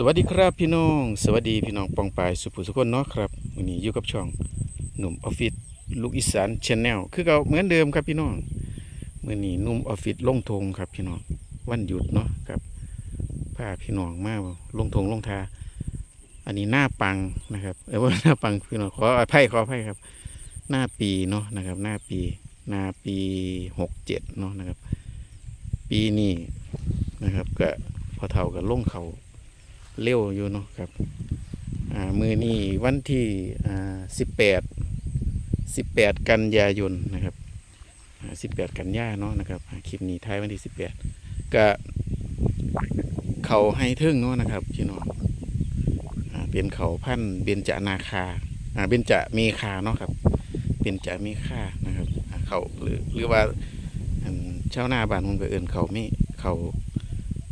สวัสดีครับพี่น้อง สวัสดีพี่น้องปองปายสุภุสุคนเนาะครับวันนี้อยู่กับช่องหนุ่มออฟฟิศลูกอีสานชแนลคือเก่าเหมือนเดิมครับพี่น้องมื่อนี้หนุ่มออฟฟิศลงทงครับพี่น้องวันหยุดเนาะครับพาพี่น้องมาลงทงลงทา อันนี้หน้าปังนะครับเออว่าหน้าปังพี่น้องขออภัยขออภัยครับ หน้าปีเนาะนะครับ หน้าปีหน้าปีหกเจ็ดเนาะนะครับ ปีนี้นะครับก็พอเท่ากับลงเขา เร็วอยู่เนาะครับมือนี้วันที่สิบแปดสิบแปดกันยายนนะครับสิบแปดกันยาเนาะนะครับคลิปนี้ท้ายวันที่สิบแปดก็เขาให้เทิงเนาะนะครับพี่น้องเป็นเขาพันเบญจนาคาอ่าเบญจเมคาเนาะครับเบญจเมคานะครับเขาหรือหรือว่าอันชาวนาบ้านผมก็เอื่นเขาไม่เขา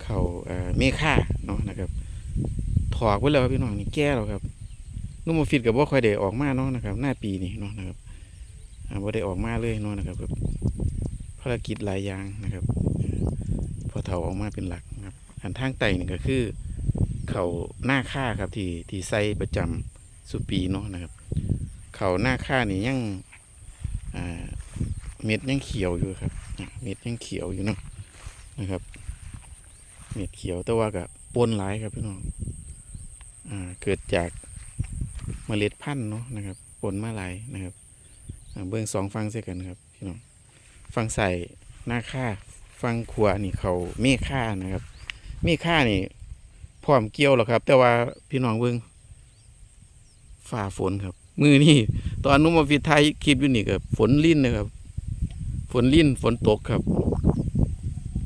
เขาเออเมคาเนาะนะครับ ถอกไว้แล้วครับพี่น้องนี่แก้แล้วครับนุ่มออฟฟิศกับว่าค่อยได้ออกมาเนาะนะครับ หน้าปีนี่เนาะนะครับอ่าได้ออกมาเลยเนาะนะครับแบบภารกิจหลายอย่างนะครับ พอเถาออกมาเป็นหลักนะครับอันทางไตนี่ก็คือ เขาหน้าค่าครับที่ที่ใสประจำสุปีเนาะนะครับ เขาหน้าค่านี่ยังอ่าเม็ดยังเขียวอยู่ครับเม็ดยังเขียวอยู่เนาะนะครับเม็ดเขียวแต่ว่ากับปนหลายครับพี่น้อง เกิดจากเมล็ดพันธุ์เนาะนะครับปนมาหลายนะครับเบื้องสองฟังเสียกันครับพี่น้องฟังใส่หน้าค่าฟังขวานี่เขาเมฆค่านะครับ เมฆค่านี่พร้อมเกี่ยวแล้วครับ แต่ว่าพี่น้องเบื้องฝ่าฝนครับ มือนี่ตอนนุ่มมาฟิไทยคลิปอยู่นี่กับฝนลิ้นนะครับ ฝนลิ้นฝนตกครับ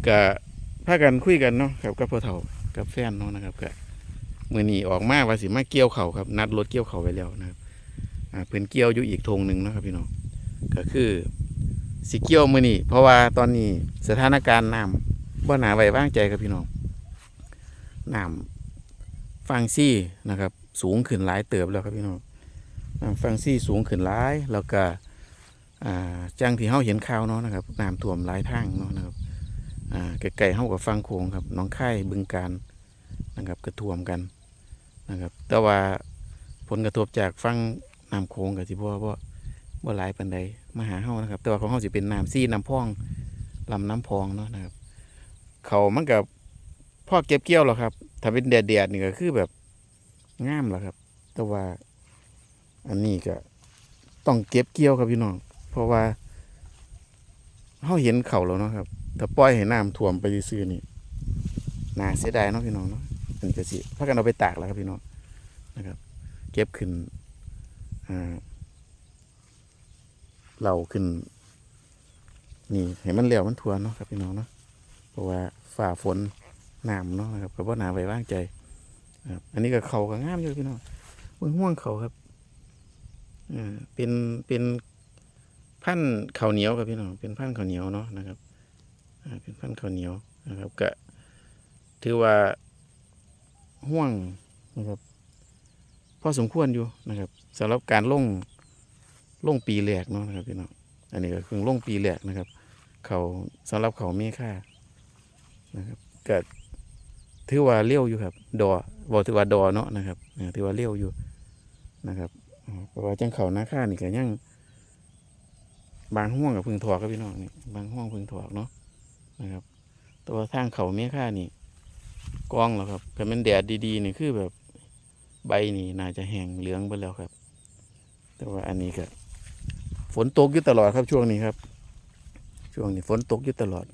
กับพากันคุยกันเนาะครับกับพ่อเฒ่ากับแฟนเนาะนะครับกับ มื่อนี้ออกมาว่าสิมาเกี่ยวเข่าครับ นัดรถเกี่ยวเข่าไว้แล้วนะครับเพิ่อนเกี่ยวอยู่อีกธงหนึ่งนะครับพี่น้องก็คือสิเกี่ยวมื่อนี้เพราะว่าตอนนี้สถานการณ์น้ำบ่หนาไว้วางใจครับพี่น้องน้ำฟังซี่นะครับ สูงขึ้นหลายเติบแล้วครับพี่น้องน้ำฟังซี่สูงขึ้นหลายแล้วก็อ่าจังที่เฮาเห็นข่าวเนาะนะครับน้ำท่วมหลายทางเนาะนะครับไกลๆเฮากับฟังโขงครับน้องค่บึงการนะครับกระท่วมกัน นะครับ แต่ว่าผลกระทบจากฟังน้ำโขงกับที่พ่บ่บ่หลายปันใดมาหาเฮานะครับ แต่ว่าของเฮาสิเป็นน้ำซี่น้ำพองลำน้ำพองเนาะนะครับ เขามันกับพ่อเก็บเกี่ยวหรอกครับ ถ้าเป็นแดดแดดๆนี่ก็คือแบบงามหละครับ แต่ว่าอันนี้ก็ต้องเก็บเกี่ยวครับพี่น้อง เพราะว่าเฮาเห็นเขาแล้วเนาะครับ ถ้าปล่อยให้น้ำท่วมไปซื่อนี่น่าเสียดายเนาะพี่น้องเนาะ มันก็สิพากันเอาไปตากแล้วครับพี่น้องนะครับ เก็บขึ้นเราขึ้น นี่ให้มันเหลวมันทวนเนาะครับพี่น้องเนาะเพราะว่าฝ่าฝนน้ำเนาะนะครับก็บ่หนาไว้วางใจครับอันนี้ก็เขาก็งามอยู่พี่น้องเบิ่งห่วงเขาครับอ่าเป็นเป็นพันธุ์ข้าวเหนียวครับพี่น้องเป็นพันธุ์ข้าวเหนียวเนาะนะครับอ่าเป็นพันธุ์ข้าวเหนียวนะครับก็ถือว่า ห่วงนะครับพอสมควรอยู่นะครับสำหรับการลงลงปีแรกเนาะนะครับพี่น้องอันนี้ก็คือลงปีแรกนะครับ เขาสำหรับเขาเมค่านะครับก็ถือว่าเลี้ยวอยู่ครับ ดอบอกถือว่าดอเนาะนะครับถือว่าเลี้ยวอยู่นะครับเพราะว่าจังเขาหน้าค่านี่ก็ยังบางห่วงกับพึงถอกครับพี่น้องนี่บางห่วงพึงถอกเนาะนะครับ แตัวาทางเขาเมค่านี่ กองแล้วครับแต่มันแดดดีๆนี่คือแบบใบนี่น่าจะแห้งเหลืองไปแล้วครับ แต่ว่าอันนี้ก็ฝนตกอยู่ตลอดครับช่วงนี้ครับ ช่วงนี้ฝนตกอยู่ตลอด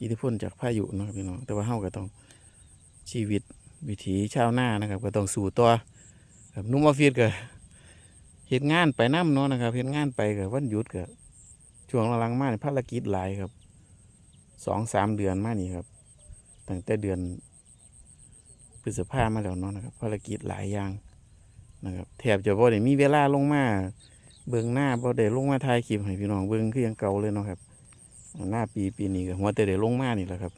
อิทธิพลจากพายุนะครับพี่น้องแต่ว่าเฮาก็ต้องชีวิตวิถีชาวนานะครับ ก็ต้องสู่ต่อครับนุ่มออฟฟิศก็เฮ็ดงานไปน้ำเนาะนะครับเฮ็ดงานไปกับวันหยุดก็ช่วงหลังมานี่ภารกิจหลายครับสองสามเดือนมานี่ครับตั้งแต่เดือน ฤษภามาแล้วเนาะนะครับภารกิจหลายอย่างนะครับแทบจะบ่ได้มีเวลาลงมาเบิ่งหน้าบ่ได้ลงมาถ่ายคลิปให้พี่น้องเบิ่งคือยังเก่าเลยเนาะครับหน้าปีปีนี้ก็หัวแต่ได้ลงมานี่แหละครับ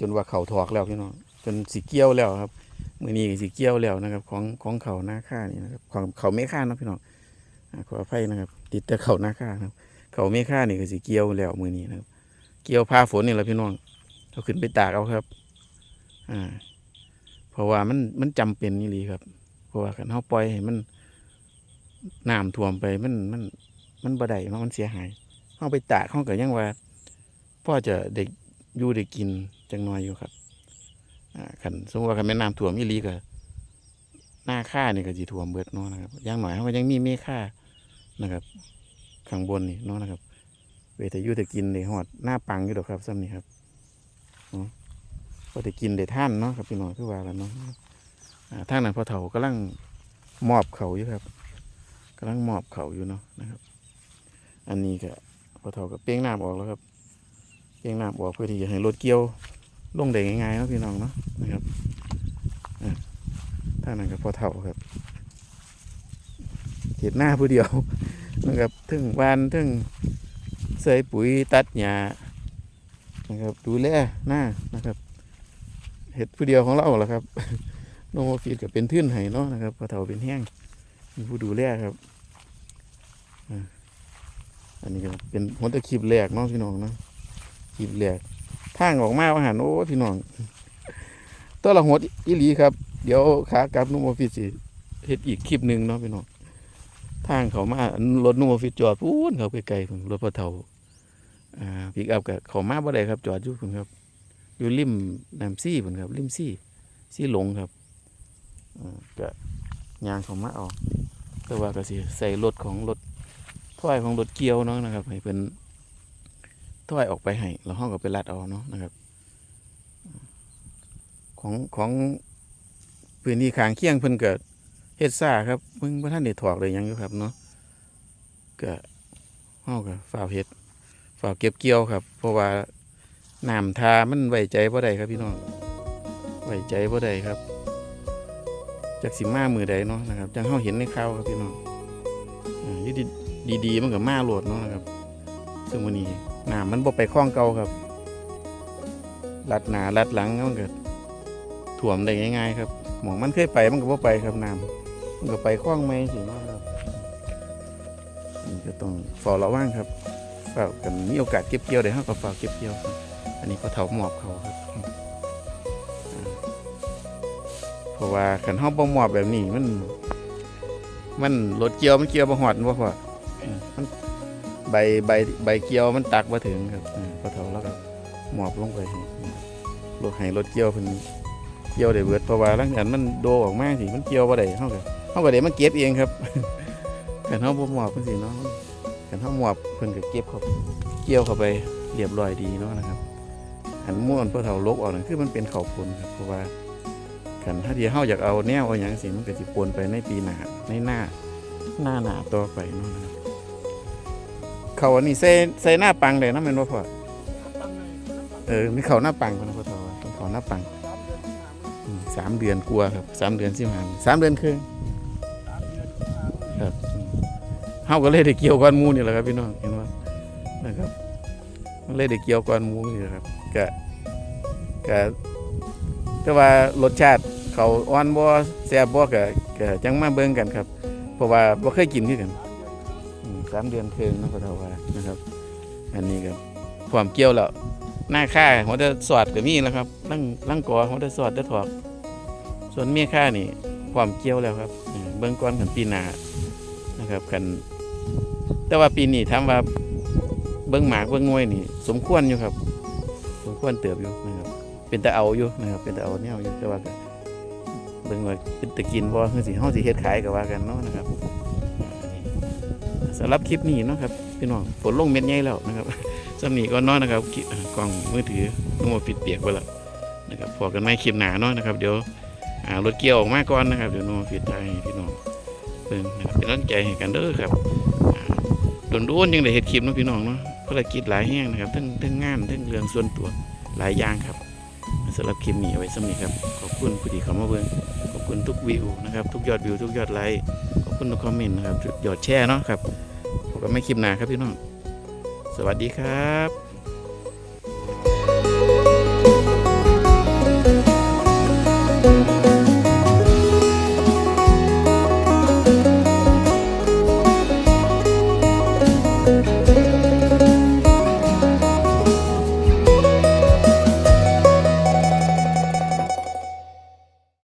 จนว่าเขาถอกแล้วพี่น้องจนสีเกี้ยวแล้วครับมือนี้สีเกี้ยวแล้วนะครับ ของของเขาหน้าค่านี่นะครับของเขาไม่ค่านะพี่น้องขออภัยนะครับ ติดแต่เขาหน้าค่าครับ เขาไม่ค่านี่ก็สีเกี้ยวแล้วมือนี้นะครับ เกี่ยวผ้าฝนนี่แหละพี่น้องเอาขึ้นไปตากเอาครับ อ่า เพราะว่ามันมันจำเป็นนี่ลีครับ เพราะว่าคันเฮาปล่อยให้มันน้ำท่วมไปมันมันมันบ่ได้เนาะมันเสียหายเฮาไปตากเฮาก็ยังว่าพ่อจะได้อยู่ได้กินจังน้อยอยู่ครับอ่าคันสมมติว่าคันแม่น้ำท่วมอีหลีก็หน้าค่านี่ก็สิท่วมเบิดเนาะนะครับย่างน้อยเฮาก็ยังมีเมฆานะครับข้างบนนี่เนาะนะครับเวทยุแต่กินได้ฮอดหน้าปังอยู่ดอกครับซ้ำนี่ครับ เนาะพอได้กินได้ท่านเนาะครับพี่น้องคือว่าแล้วเนาะอ่าทางนั้นพอเฒ่ากำลังมอบเขาอยู่ครับกำลังมอบเขาอยู่เนาะนะครับ อันนี้ก็พอเฒ่าก็เป้งน้ำออกแล้วครับเป้งน้ำออกเพื่อที่จะให้รถเกี่ยวลงได้ง่ายๆเนาะพี่น้องเนาะนะครับอ่าทางนั้นก็พอเฒ่าครับเห็ดหน้าผู้เดียวนะครับถึงวานถึงใส่ปุ๋ยตัดหญ้านะครับดูแลหน้านะครับ เห็ดผู้เดียวของเราแหละครับโนโมฟีดก็เป็นทื่นไห้เนาะนะครับพอเฒ่าเป็นแห้งมีผู้ดูแลครับอันนี้ก็เป็นหัวตะคลิปแรกเนาะพี่น้องนะคลิปแรกทางออกมาอาหารโอ้พี่น้องตัวละหัวอีหลีครับ เดี๋ยวขากลับโนโมฟีดสิเฮ็ดอีกคลิปหนึ่งเนาะพี่น้องทางเขามารถนุ่มฟิตจอดพูนเขาไกลๆพุ่นรถพอเท่าอ่าปิกอัพกับเขามาบ่ได้ครับ จอดอยู่พุ่นครับ อยู่ริมน้ำซี่พุ่นครับริมซี่ซี่หลงครับก็ยางเขามาเอาแต่ว่าก็สิใส่รถของรถถ้อยของรถเกียวเนาะนะครับ ให้เป็นถ้อยออกไปให้แล้วห้องก็ไปลัดเอาเนาะนะครับ ของของพื้นที่ขางเคียงเพิ่นเกิดเฮ็ดซ่าครับมึงบ่ทันได้ถอกเลยยังอยู่ครับเนาะก็เฮาก็ฝ้าเฮ็ดฝ้าเก็บเกี่ยวครับ เพราะว่า น้ำทามันไว้ใจบ่ได้ครับพี่น้องไว้ใจบ่ได้ครับจักสิมามือใดเนาะนะครับจังเฮาเห็นในข่าวครับพี่น้องอ่ายู่ดีดีๆมันก็มาโลดเนาะนะครับ ซึ่งวันนี้น้ำมันบ่ไปคล้องเก่าครับลัดหนาลัดหลังมันก็ท่วมได้ง่ายๆครับหมองมันเคยไปมันก็บ่ไปครับน้ำมันก็ไปคล้องไม่สิเนาะครับก็ต้องฝ้าระวังครับฝากันมีโอกาสเก็บเกี่ยวเดี๋ยวเขาก็ฝ้าเก็บเกี่ยวครับ อันนี้ก็เถาหมอบเขาครับเพราะว่าขันห้องบ่หมอบแบบนี้มัน มันรถเกียวมันเกียวบ่หอดบ่พอมันใบใบใบเกียวมันตักมาถึงครับอ่าพอเถาแล้วก็หมอบลงไปให้อืมรถให้รถเกียวเพิ่นเกี่ยวได้เบิดเพราะว่าหลังจากมันโดออกมาสิมันเกี่ยวบ่ได้เฮาก็เฮาก็ได้มาเก็บเองครับกันเฮาบ่หมอบเพิ่นสิเนาะกันเฮาหมอบเพิ่นก็เก็บเข้าเกี่ยวเข้าไปเรียบร้อยดีเนาะนะครับ หันม่วนเพื่อเฒ่าลกออกนั่นคือมันเป็นข้าวปนครับเพราะว่ากันถ้าที่เฮาอยากเอาแนวเอาหยังสิมันก็สิปนไปในปีหน้าในหน้าหน้าหน้าต่อไปเนาะนะครับเขาอันนี้ใส่ใส่หน้าปังได้นะแม่นบ่พ่อเออมีเขาหน้าปังพุ่นนะพ่อเฒ่าว่าต้องเขาหน้าปังอืมสามเดือนกลัวครับสามเดือนสิบห้าสามเดือนครึ่งครับอืมเฮาก็เลยได้เกี่ยวก้อนหมูนี่แหละครับพี่น้อง เลยได้เกี่ยวก้อนหมูนี่แหละครับกะกะแต่ว่ารสชาติเขาอ่อนบ่แซ่บบ่กะกะจังมาเบิ่งกันครับ เพราะว่าบ่เคยกินคือกันสามเดือนครึ่งนะพ่อเฒ่าว่านะครับ อันนี้ครับความเกี่ยวแล้วหน้าค่าหัวจะสอดก็มีแล้วครับลังลังกอหัวจะสอดจะถอก ส่วนเมียค่านี่ความเกี่ยวแล้วครับ เบื้องก้อนขันปีหนานะครับขัน แต่ว่าปีนี้ถามว่า เบื้องหมากเบื้องงวยนี่ สมควรอยู่ครับ สมควรเติบอยู่นะครับ เป็นตะเอาอยู่นะครับ เป็นตะเอาแนวอยู่แต่ว่าเบื้องว่าเป็นตะกินบ่คือสิเฮาสิเฮ็ดขายก็ว่ากันเนาะนะครับสำหรับคลิปนี้เนาะครับพี่น้องฝนลงเม็ดใหญ่แล้วนะครับสำนีก็น้อยนะครับกล้องมือถือนุ่มปิดเปียกไปแล้วนะครับพอกันไม่คลิปหนาเนาะนะครับ เดี๋ยวรถเกี่ยวออกมาก่อนนะครับ เดี๋ยวนุ่มปิดใจพี่น้องเพิ่งนะครับเป็นกำลังใจให้กันเด้อครับโดนโดนๆยังได้เห็ดคลิปเนาะพี่น้องเนาะ รกิจหลายแห่งนะครับทั้งทั้งงานทั้งเรื่องส่วนตัวหลายอย่างครับสำหรับคลิปนี้เอาไว้สำนีครับ ขอบคุณผู้ที่เข้ามาเบิ่งขอบคุณทุกวิวนะครับ ทุกยอดวิวทุกยอดไลค์ขอบคุณทุกคอมเมนต์นะครับยอดแชร์เนาะครับพบกันไม่คลิปหนาครับพี่น้อง สวัสดีครับ